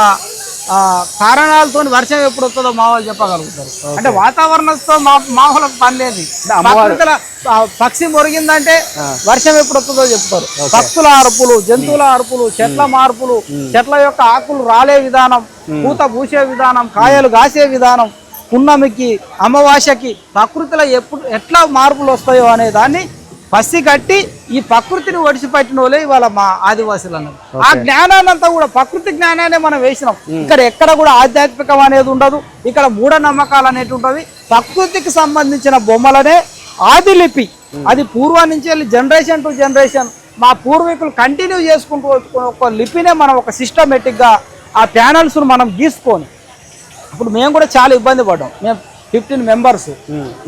Speaker 2: కారణాలతో వర్షం ఎప్పుడు వస్తుందో మా వాళ్ళు చెప్పగలుగుతారు. అంటే వాతావరణంతో మా మా వాళ్ళకి పని లేదు. పక్షి మొరిగిందంటే వర్షం ఎప్పుడు వస్తుందో చెప్తారు. పక్షుల అరుపులు జంతువుల అరుపులు చెట్ల మార్పులు చెట్ల యొక్క ఆకులు రాలే విధానం పూత పూసే విధానం కాయలు కాసే విధానం పున్నమికి అమావాస్యకి ప్రకృతిలో ఎప్పుడు ఎట్లా మార్పులు వస్తాయో అనే దాన్ని పసి కట్టి ఈ ప్రకృతిని ఒడిసిపెట్టిన వాళ్ళే ఇవాళ మా ఆదివాసులు అన్నారు ఆ జ్ఞానాన్ని అంతా కూడా ప్రకృతి జ్ఞానాన్ని మనం వేసినాం. ఇక్కడ ఎక్కడ కూడా ఆధ్యాత్మికం అనేది ఉండదు. ఇక్కడ మూఢనమ్మకాలు అనేవి ఉంటుంది ప్రకృతికి సంబంధించిన బొమ్మలనే ఆదిలిపి. అది పూర్వం నుంచి వెళ్ళి జనరేషన్ టు జనరేషన్ మా పూర్వీకులు కంటిన్యూ చేసుకుంటూ ఒక లిపినే మనం ఒక సిస్టమేటిక్గా ఆ ప్యానల్స్ను మనం గీసుకొని. ఇప్పుడు మేము కూడా చాలా ఇబ్బంది పడ్డాం. మేము ఫిఫ్టీన్ మెంబర్స్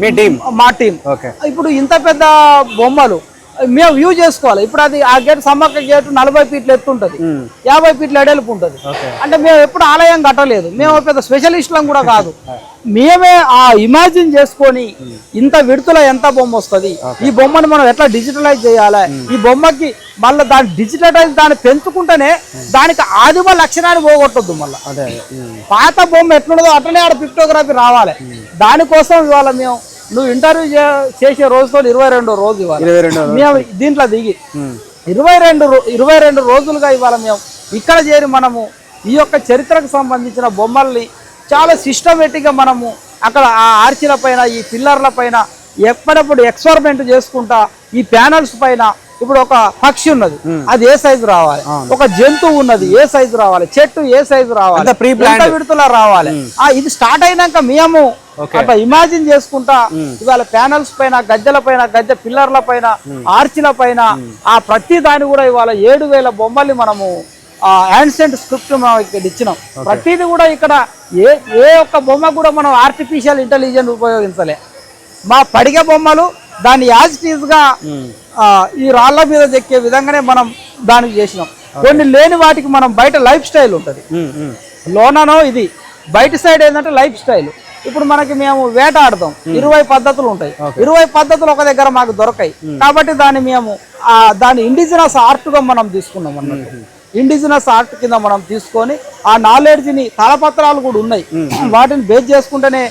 Speaker 1: మీ టీం
Speaker 2: మా టీం
Speaker 1: ఓకే
Speaker 2: ఇప్పుడు ఇంత పెద్ద బొమ్మలు మేము వ్యూ చేసుకోవాలి. ఇప్పుడు అది ఆ గేట్ సమ్మక్క గేట్ నలభై ఫీట్లు ఎత్తు ఉంటుంది. యాభై ఫీట్ల ఎడల్పు ఉంటుంది. అంటే మేము ఎప్పుడు ఆలయం కట్టలేదు. మేము పెద్ద స్పెషలిస్టులం కూడా కాదు. మేమే ఆ ఇమాజిన్ చేసుకొని ఇంత విడుతుల ఎంత బొమ్మ వస్తుంది? ఈ బొమ్మను మనం ఎట్లా డిజిటలైజ్ చేయాలి? ఈ బొమ్మకి మళ్ళీ దాన్ని డిజిటలైజ్ దాన్ని పెంచుకుంటేనే దానికి ఆదిమ లక్షణాన్ని పోగొట్టొద్దు మళ్ళీ. పాత బొమ్మ ఎట్లుండదో అట్లనే ఆడ పిక్టోగ్రఫీ రావాలి. దానికోసం ఇవాళ మేము నువ్వు ఇంటర్వ్యూ చేసే రోజుతో ఇరవై రెండో రోజు
Speaker 1: రెండు
Speaker 2: మేము దీంట్లో దిగి. ఇరవై రెండు ఇరవై రెండు రోజులుగా ఇవాళ మేము ఇక్కడ చేరి మనము ఈ యొక్క చరిత్రకు సంబంధించిన బొమ్మల్ని చాలా సిస్టమేటిక్గా మనము అక్కడ ఆ ఆర్చిల పైన ఈ పిల్లర్ల పైన ఎప్పటిప్పుడు ఎక్స్పెరిమెంట్ చేసుకుంటా ఈ ప్యానల్స్ పైన ఇప్పుడు ఒక పక్షి ఉన్నది. అది ఏ సైజు రావాలి? ఒక జంతువు ఉన్నది ఏ సైజు రావాలి? చెట్టు ఏ సైజు రావాలి. ఎంత విడతలా రావాలి? ఆ ఇది స్టార్ట్ అయినాక మేము అట్లా ఇమాజిన్ చేసుకుంటా ఇవాళ ప్యానల్స్ పైన గద్దెల పైన గద్దె పిల్లర్ల పైన ఆర్చిల పైన ఆ ప్రతి దాని కూడా ఇవాళ ఏడు వేల బొమ్మల్ని మనము ఆ యాన్సెంట్ స్క్రిప్ట్ మనం ఇక్కడ ఇచ్చినాం. ప్రతిది కూడా ఇక్కడ ఏ ఏ ఒక్క బొమ్మ కూడా మనం ఆర్టిఫిషియల్ ఇంటెలిజెన్స్ ఉపయోగించలే. మా పడిగ బొమ్మలు దాన్ని యాజ్గా ఈ రాళ్ళ మీద చెక్కే విధంగానే మనం దానికి చేసినాం. కొన్ని లేని వాటికి మనం బయట లైఫ్ స్టైల్ ఉంటుంది. లోననో ఇది బయట సైడ్ ఏంటంటే లైఫ్ స్టైల్. ఇప్పుడు మనకి మేము వేట ఆడతాం ఇరవై పద్ధతులు ఉంటాయి. ఇరవై పద్ధతులు ఒక దగ్గర మాకు దొరకాయి. కాబట్టి దాన్ని మేము దాని ఇండిజినస్ ఆర్ట్గా మనం తీసుకున్నాం అన్నట్టు. ఇండిజినస్ ఆర్ట్ కింద మనం తీసుకొని ఆ నాలెడ్జ్ని తలపత్రాలు కూడా ఉన్నాయి. వాటిని బేస్ చేసుకుంటేనే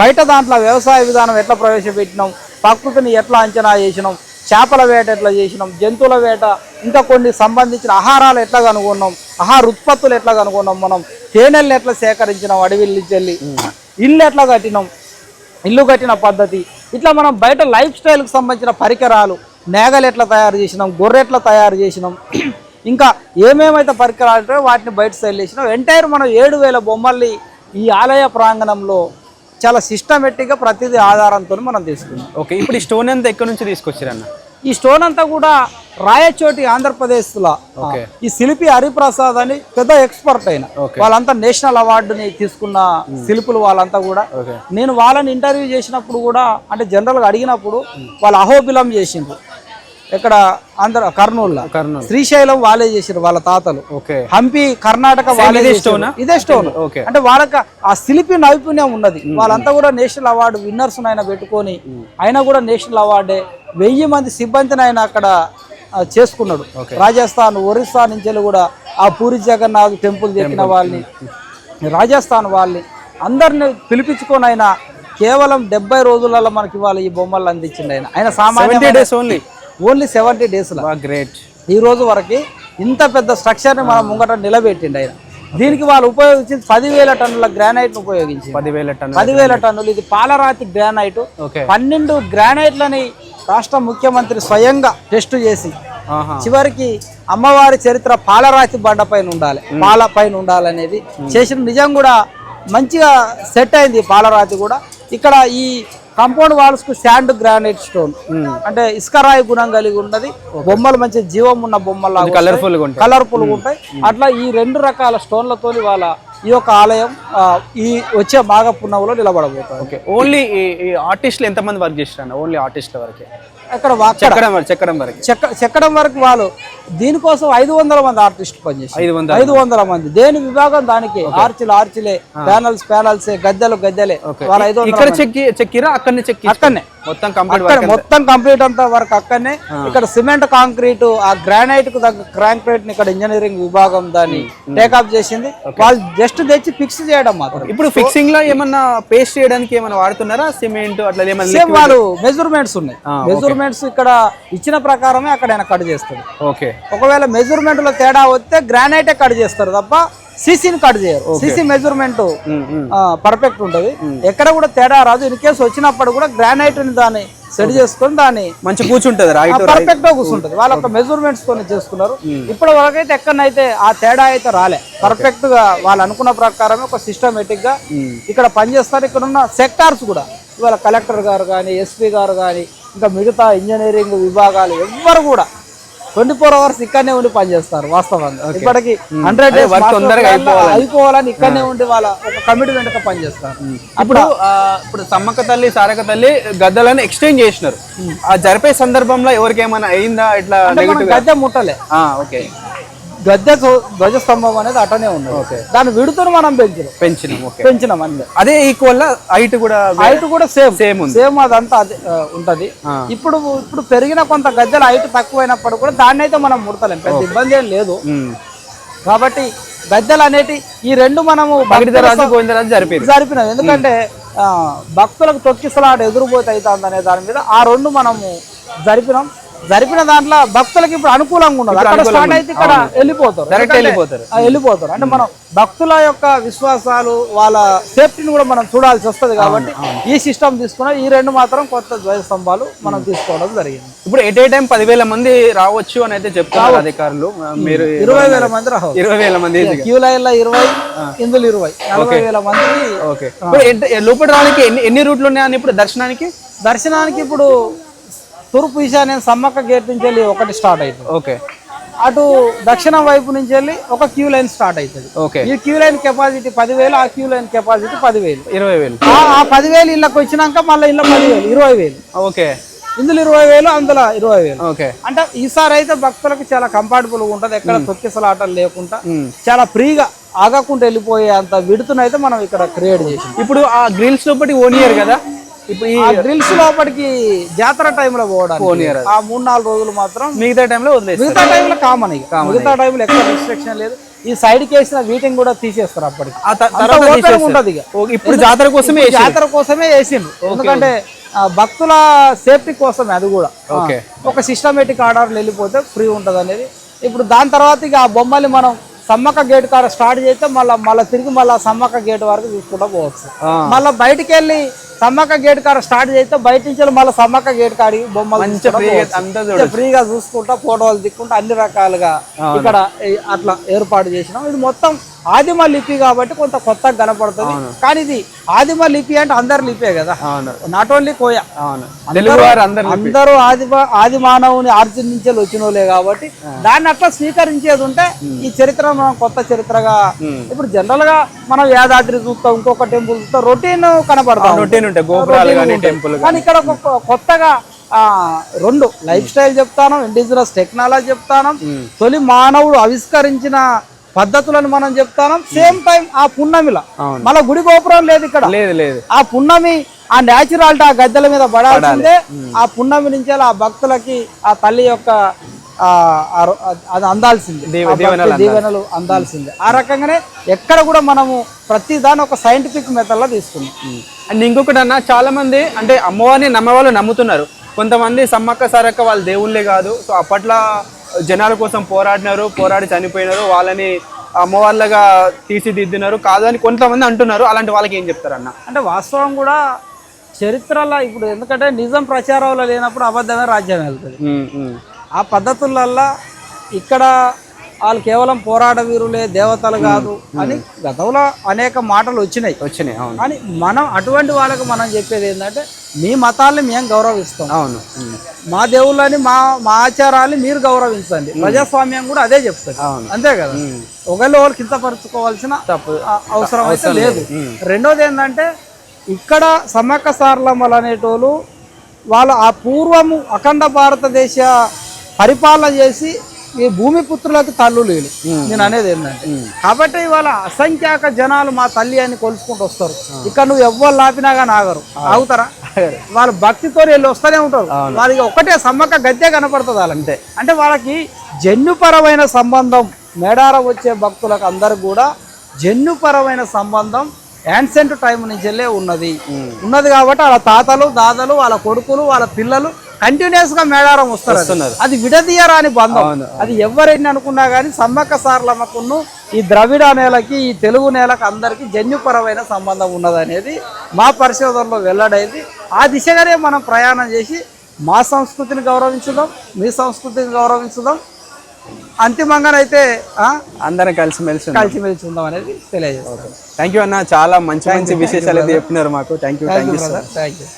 Speaker 2: బయట దాంట్లో వ్యవసాయ విధానం ఎట్లా ప్రవేశపెట్టినాం ప్రకృతిని ఎట్లా అంచనా చేసినాం చేపల వేట ఎట్లా చేసినాం? జంతువుల వేట ఇంకా కొన్ని సంబంధించిన ఆహారాలు ఎట్లా కనుగొన్నాం? ఆహార ఉత్పత్తులు ఎట్లా కనుగొన్నాం మనం? తేనెల్ని ఎట్లా సేకరించినాం? అడవిల్లి చెల్లి. ఇల్లు ఎట్లా కట్టినాం? ఇల్లు కట్టిన పద్ధతి. ఇట్లా మనం బయట లైఫ్ స్టైల్కి సంబంధించిన పరికరాలు నేగలు ఎట్లా తయారు చేసినాం? గొర్రె ఎట్లా తయారు చేసినాం? ఇంకా ఏమేమైతే పరికరాలు వాటిని బయట స్టైల్ చేసినాం. ఎంటైర్ మనం ఏడు వేల బొమ్మల్ని ఈ ఆలయ ప్రాంగణంలో చాలా సిస్టమేటిక్గా ప్రతిదీ ఆధారంతో మనం తీసుకున్నాం
Speaker 1: ఓకే ఇప్పుడు ఈ స్టోన్ అంతా ఎక్కడి నుంచి తీసుకొచ్చారన్న?
Speaker 2: ఈ స్టోన్ అంతా కూడా రాయచోటి ఆంధ్రప్రదేశ్లో. ఈ శిల్పి హరిప్రసాద్ అని పెద్ద ఎక్స్పర్ట్ అయిన. వాళ్ళంతా నేషనల్ అవార్డుని తీసుకున్న శిల్పులు వాళ్ళంతా కూడా. నేను వాళ్ళని ఇంటర్వ్యూ చేసినప్పుడు కూడా అంటే జనరల్గా అడిగినప్పుడు వాళ్ళు అహోబిలం చేసిండ్రు. ఇక్కడ ఆంధ్ర కర్నూలులో?
Speaker 1: కర్నూలు.
Speaker 2: శ్రీశైలం వాళ్ళే చేసారు వాళ్ళ తాతలు.
Speaker 1: ఓకే.
Speaker 2: హంపి కర్ణాటక వాళ్ళే.
Speaker 1: స్టోనా?
Speaker 2: ఇదే స్టోన్.
Speaker 1: ఓకే.
Speaker 2: అంటే వాళ్ళకి ఆ శిల్పి నైపుణ్యం ఉన్నది. వాళ్ళంతా కూడా నేషనల్ అవార్డు విన్నర్స్ ఆయన పెట్టుకొని ఆయన కూడా నేషనల్ అవార్డే వెయ్యి మంది సిబ్బందిని ఆయన అక్కడ చేసుకున్నాడు. రాజస్థాన్ ఒరిస్సా నుంచి వెళ్ళి కూడా ఆ పూరి జగన్నాథ్ టెంపుల్ చెక్కిన వాళ్ళని రాజస్థాన్ వాళ్ళని అందరిని పిలిపించుకొని ఆయన కేవలం డెబ్బై రోజులలో మనకి ఇవాళ ఈ బొమ్మలు అందించిండు ఆయన. ఆయన సామాన్య
Speaker 1: days only
Speaker 2: only seventy days
Speaker 1: great.
Speaker 2: ఈ రోజు వరకు ఇంత పెద్ద స్ట్రక్చర్ని మనం ముంగట నిలబెట్టిండు ఆయన. దీనికి వాళ్ళు ఉపయోగించింది పదివేల టన్నుల గ్రానైట్ ఉపయోగించి
Speaker 1: పదివేల టన్ను
Speaker 2: పదివేల టన్నులు ఇది పాలరాతి గ్రానైట్. పన్నెండు గ్రానైట్లని రాష్ట్ర ముఖ్యమంత్రి స్వయంగా టెస్ట్ చేసి చివరికి అమ్మవారి చరిత్ర పాలరాతి బండ పైన ఉండాలి. పాల పైన ఉండాలనేది చేసిన నిజం కూడా మంచిగా సెట్ అయింది పాలరాతి కూడా. ఇక్కడ ఈ కాంపౌండ్ వాల్స్కు శాండ్ గ్రానైట్ స్టోన్. అంటే ఇసుకరాయి గుణం కలిగి ఉన్నది. బొమ్మలు మంచి జీవం ఉన్న బొమ్మలు
Speaker 1: కలర్ఫుల్
Speaker 2: కలర్ఫుల్ ఉంటాయి. అట్లా ఈ రెండు రకాల స్టోన్లతో వాళ్ళ ఈ యొక్క ఆలయం ఈ వచ్చే మాఘ నిలబడబోతుంది.
Speaker 1: ఓకే. ఓన్లీ ఈ ఆర్టిస్టులు ఎంతమంది వర్క్ చేస్తారు ఓన్లీ ఆర్టిస్టుల వరకే.
Speaker 2: అక్కడ.
Speaker 1: చెక్కడం వరకు చెక్కడం వరకు.
Speaker 2: చెక్క చెక్కడం వరకు వాళ్ళు దీనికోసం ఐదు వందల మంది ఆర్టిస్ట్ పనిచేస్తారు
Speaker 1: ఐదు వందల
Speaker 2: ఐదు వందల మంది. దేని విభాగం? దానికి ఆర్చిలు ఆర్చిలే ప్యానల్స్ ప్యానల్స్ గద్దెలు గద్దెలే. వాళ్ళ ఐదు వందల
Speaker 1: ఇక్కడ చెక్కి చెక్కిరా? అక్కడనే చెక్కి
Speaker 2: అక్కడనే.
Speaker 1: మొత్తం కంప్లీట్
Speaker 2: మొత్తం కంప్లీట్ అంతా వరకు అక్కడనే. ఇక్కడ సిమెంట్ కాంక్రీట్ ఆ గ్రానైట్కు తగ్గ కాంక్రీట్ని ఇక్కడ ఇంజనీరింగ్ విభాగం దాన్ని టేకప్ చేసింది. వాళ్ళు జస్ట్ తెచ్చి ఫిక్స్ చేయడం మాత్రం.
Speaker 1: ఇప్పుడు ఫిక్సింగ్లో ఏమన్నా పేస్ట్ చేయడానికి ఏమన్నా వాడుతున్నారా? సిమెంట్ అట్లా ఏమన్నా
Speaker 2: సేమ్ వాళ్ళు మెజర్మెంట్స్ ఉన్నాయి. మెజర్మెంట్స్ ఇక్కడ ఇచ్చిన ప్రకారమే అక్కడ ఆయన కట్ చేస్తాడు
Speaker 1: ఓకే
Speaker 2: ఒకవేళ మెజర్మెంట్లో తేడా వస్తే గ్రానైటే కట్ చేస్తారు తప్ప సీసీని కట్ చేయరు. సీసీ మెజర్మెంట్ పర్ఫెక్ట్ ఉంటది. ఎక్కడ కూడా తేడా రాదు. ఇన్ కేసు వచ్చినప్పుడు కూడా గ్రానైట్ని దాన్ని సెట్ చేసుకొని దాన్ని
Speaker 1: మంచి కూర్చుంటది
Speaker 2: పర్ఫెక్ట్గా కూర్చుంటది. వాళ్ళ యొక్క మెజర్మెంట్స్ తోనే చేసుకున్నారు. ఇప్పటి వరకైతే ఎక్కడైతే ఆ తేడా అయితే రాలే. పర్ఫెక్ట్గా వాళ్ళు అనుకున్న ప్రకారమే ఒక సిస్టమేటిక్గా ఇక్కడ పనిచేస్తారు. ఇక్కడ ఉన్న సెక్టార్స్ కూడా. ఇవాళ కలెక్టర్ గారు కానీ ఎస్పీ గారు కానీ ఇంకా మిగతా ఇంజనీరింగ్ విభాగాలు ఎవ్వరు కూడా ట్వంటీ ఫోర్ అవర్స్ ఇక్కడనే ఉండి పనిచేస్తారు వాస్తవంగా. ఇప్పటికి హండ్రెడ్ డేస్
Speaker 1: అయిపోవాలని.
Speaker 2: ఇక్కడనే ఉండి వాళ్ళ ఒక కమిట్మెంట్ పనిచేస్తారు.
Speaker 1: ఇప్పుడు ఇప్పుడు సమ్మక్క తల్లి సారక తల్లి గద్దలను ఎక్స్చేంజ్ చేసినారు. ఆ జరిపే సందర్భంలో ఎవరికేమైనా అయిందా ఇట్లా
Speaker 2: గద్దె ముట్టలే.
Speaker 1: ఓకే.
Speaker 2: గద్దె ధ్వ- ధ్వజస్తంభం అనేది అటనే ఉన్నది. దాని విడుతును మనం పెంచినాం
Speaker 1: పెంచినాం
Speaker 2: పెంచినాం అంతే.
Speaker 1: అదే ఈక్వల్ హైట్ కూడా
Speaker 2: హైట్ కూడా సేమ్
Speaker 1: సేమ్ ఉంది.
Speaker 2: సేమ్ అదంతా అదే ఉంటది. ఇప్పుడు ఇప్పుడు పెరిగిన కొంత గద్దెల హైట్ తక్కువైనప్పుడు కూడా దాన్ని అయితే మనం ముడతలేం. పెద్ద ఇబ్బంది ఏం లేదు. కాబట్టి గద్దెలు అనేటి ఈ రెండు మనము జరిపినాం. ఎందుకంటే ఆ, భక్తులకు తొక్కిసలాట ఎదురుపోతే అవుతుంది అనే దాని మీద ఆ రెండు మనము జరిపినాం. జరిపిన దాంట్లో భక్తులకు ఇప్పుడు అనుకూలంగా ఉండదు. అక్కడ స్టార్ట్ అయితే ఇక్కడ వెళ్ళిపోతారు.
Speaker 1: వెళ్ళిపోతారు.
Speaker 2: వెళ్ళిపోతారు. అంటే మనం భక్తుల యొక్క విశ్వాసాలు వాళ్ళ సేఫ్టీని కూడా మనం చూడాల్సి వస్తుంది కాబట్టి ఈ సిస్టమ్ తీసుకున్న ఈ రెండు మాత్రం కొత్త ధ్వజ స్తంభాలు మనం తీసుకోవడం జరిగింది.
Speaker 1: ఇప్పుడు ఎట్ ఏ టైం పదివేల మంది రావచ్చు అని అయితే చెప్తున్నారు అధికారులు. మీరు
Speaker 2: ఇరవై వేల మంది రావు
Speaker 1: ఇరవై వేల మంది
Speaker 2: క్యూ లైన్లో ఇరవై ఇందులో ఇరవై. నలభై వేల మంది
Speaker 1: ఓకే. ఇప్పుడు లోపల రావడానికి ఎన్ని ఎన్ని రూట్లు ఉన్నాయని ఇప్పుడు దర్శనానికి?
Speaker 2: దర్శనానికి ఇప్పుడు తూర్పు ఈశాన్యం సమ్మక్క గేట్ నుంచి వెళ్ళి ఒకటి స్టార్ట్ అవుతుంది.
Speaker 1: ఓకే.
Speaker 2: అటు దక్షిణం వైపు నుంచి వెళ్ళి ఒక క్యూ లైన్ స్టార్ట్ అవుతుంది.
Speaker 1: ఓకే.
Speaker 2: ఈ క్యూ లైన్ కెపాసిటీ పదివేలు ఆ క్యూ లైన్ కెపాసిటీ పదివేలు.
Speaker 1: ఇరవై వేలు.
Speaker 2: ఆ పదివేలు ఇళ్ళకి వచ్చినాక మళ్ళీ ఇళ్ళ పదివేలు ఇరవై వేలు.
Speaker 1: ఓకే.
Speaker 2: ఇందులో ఇరవై వేలు అందులో ఇరవై వేలు.
Speaker 1: ఓకే.
Speaker 2: అంటే ఈసారి అయితే భక్తులకు చాలా కంఫర్టబుల్ ఉంటుంది. ఎక్కడ తొక్కిసలాటలు లేకుండా. చాలా ఫ్రీగా ఆగకుండా వెళ్ళిపోయే అంత విడుతునైతే మనం ఇక్కడ క్రియేట్ చేసాం
Speaker 1: ఇప్పుడు ఆ గ్రిల్స్ లోపటి ఓన్ ఇయర్ కదా? ఇప్పుడు ఈ
Speaker 2: డ్రిల్స్ లోపలికి జాతర టైంలో పోవడానికి. ఆ మూడు నాలుగు రోజులు మాత్రం
Speaker 1: మిగతా టైంలో వదిలేస్తారు.
Speaker 2: మిగతా టైంలో కామన్ ఇక. మిగతా టైంలో ఎక్కడ రిస్ట్రిక్షన్ లేదు. ఈ సైడ్కి వేసిన వీటిని కూడా తీసేస్తారు అప్పటికి. ఉంటది
Speaker 1: ఇప్పుడు జాతర కోసమే.
Speaker 2: జాతర కోసమే వేసిండ్రు. ఎందుకంటే భక్తుల సేఫ్టీ కోసమే అది కూడా. ఒక సిస్టమేటిక్ ఆర్డర్లు వెళ్ళిపోతే ఫ్రీ ఉంటది అనేది ఇప్పుడు దాని తర్వాత ఇక ఆ బొమ్మల్ని మనం సమ్మక్క గేట్ కాడ స్టార్ట్ చేస్తే మళ్ళీ మళ్ళీ తిరిగి మళ్ళీ సమ్మక్క గేట్ వరకు తీసుకుంటా పోవచ్చు. మళ్ళీ బయటికి వెళ్ళి సమ్మక్క గేట్ కాడ స్టార్ట్ చేస్తే బయట నుంచి మళ్ళీ సమ్మక్క గేట్ కాడికి బొమ్మలు
Speaker 1: ఫ్రీగా
Speaker 2: చూసుకుంటా ఫోటోలు దిక్కుంటా అన్ని రకాలుగా ఇక్కడ అట్లా ఏర్పాటు చేసినాం. ఇది మొత్తం ఆదిమ లిపి కాబట్టి కొంత కొత్తగా కనపడుతుంది. కానీ ఇది ఆదిమ లిపి అంటే అందరి లిపే కదా. Not only Koya.
Speaker 1: అందరు
Speaker 2: అందరూ ఆది ఆది మానవుని ఆర్జన్ నుంచే వచ్చిన వాళ్ళే కాబట్టి దాన్ని అట్లా స్వీకరించేది ఉంటే ఈ చరిత్ర మనం కొత్త చరిత్రగా ఇప్పుడు జనరల్గా మనం యాదాద్రి చూస్తాం ఇంకొక టెంపుల్ చూస్తాం రొటీన్ కనపడతాం
Speaker 1: రొటీన్ ఉంటాయి గోపురాలు కానీ టెంపుల్
Speaker 2: కానీ ఇక్కడ కొత్తగా రెండు లైఫ్ స్టైల్ చెప్తాను ఇండిజినస్ టెక్నాలజీ చెప్తాను తొలి మానవుడు ఆవిష్కరించిన పద్ధతులను మనం చెప్తాను. సేమ్ టైం ఆ పున్నమిల. మళ్ళీ గుడి గోపురం లేదు ఇక్కడ.
Speaker 1: లేదు లేదు.
Speaker 2: ఆ పున్నమి ఆ న్యాచురాలిటీ ఆ గద్దెల మీద పడాల్సిందే. ఆ పున్నమి నుంచి ఆ భక్తులకి ఆ తల్లి యొక్క అది అందాల్సిందే.
Speaker 1: దీవెనలు
Speaker 2: అందాల్సిందే. ఆ రకంగానే ఎక్కడ కూడా మనము ప్రతి దాన్ని ఒక సైంటిఫిక్ మెథడ్లో తీసుకున్నాం.
Speaker 1: అండ్ ఇంకొకటి అన్న చాలా మంది అంటే అమ్మవారిని నమ్మవాళ్ళు నమ్ముతున్నారు. కొంతమంది సమ్మక్క సారక్క వాళ్ళ దేవుళ్ళే కాదు. సో అప్పట్లో జనాల కోసం పోరాడినారు పోరాడి చనిపోయినారు వాళ్ళని అమ్మవాళ్ళగా తీర్చిదిద్దినారు కాదు అని కొంతమంది అంటున్నారు. అలాంటి వాళ్ళకి ఏం చెప్తారన్న?
Speaker 2: అంటే వాస్తవం కూడా చరిత్రలో ఇప్పుడు ఎందుకంటే నిజం ప్రచారంలో లేనప్పుడు అబద్ధమే రాజ్యం వెళ్తుంది. ఆ పద్ధతులల్లా ఇక్కడ వాళ్ళు కేవలం పోరాట వీరులే దేవతలు కాదు అని గతంలో అనేక మాటలు వచ్చినాయి.
Speaker 1: వచ్చినాయి అవును.
Speaker 2: కానీ మనం అటువంటి వాళ్ళకి మనం చెప్పేది ఏంటంటే మీ మతాల్ని మేము గౌరవిస్తాం.
Speaker 1: అవును.
Speaker 2: మా దేవుళ్ళని మా మా ఆచారాన్ని మీరు గౌరవించండి. ప్రజాస్వామ్యం కూడా అదే చెప్తుంది.
Speaker 1: అవును.
Speaker 2: అంతే కదా? ఒకళ్ళు ఒకరు కించపరచుకోవాల్సిన అవసరం అయితే లేదు. రెండోది ఏంటంటే ఇక్కడ సమ్మక్క సారలమ్మలు అనేటోళ్ళు వాళ్ళు ఆ పూర్వము అఖండ భారతదేశ పరిపాలన చేసి ఈ భూమి పుత్రులకు తల్లు లేరు నేను అనేది ఏంటంటే కాబట్టి ఇవాళ అసంఖ్యాక జనాలు మా తల్లి అని కొలుసుకుంటూ వస్తారు. ఇక్కడ నువ్వు ఎవ్వరు లాపినా కానీ ఆగరు. ఆగుతారా? వాళ్ళు భక్తితో వెళ్ళి వస్తూనే ఉంటారు. వాళ్ళకి ఒక్కటే సమ్మక్క గద్దె కనపడుతుంది వాళ్ళంటే అంటే వాళ్ళకి జన్యుపరమైన సంబంధం మేడారం వచ్చే భక్తులకు అందరికి కూడా జన్యుపరమైన సంబంధం యాన్సెంట్ టైం నుంచెల్లే ఉన్నది. ఉన్నది కాబట్టి వాళ్ళ తాతలు దాదలు వాళ్ళ కొడుకులు వాళ్ళ పిల్లలు కంటిన్యూస్గా మేడారం వస్తారు అది.
Speaker 1: వస్తున్నారు.
Speaker 2: అది విడదీయరాని బంధం. అది ఎవరైనా అనుకున్నా కానీ సమ్మక్క సార్లమ్మకును ఈ ద్రవిడ నేలకి ఈ తెలుగు నేలకు అందరికీ జన్యుపరమైన సంబంధం ఉన్నదనేది మా పరిశోధనలో వెల్లడైంది. ఆ దిశగానే మనం ప్రయాణం చేసి మా సంస్కృతిని గౌరవించుదాం మీ సంస్కృతిని గౌరవించుదాం. అంతిమంగానైతే
Speaker 1: అందరం కలిసిమెలిసి
Speaker 2: కలిసిమెలిసి ఉందాం అనేది తెలియజేస్తాం
Speaker 1: థ్యాంక్ యూ అన్న. చాలా మంచి మంచి విశేషాలు అయితే చెప్పినారు మాకు. Thank you thank you
Speaker 2: thank you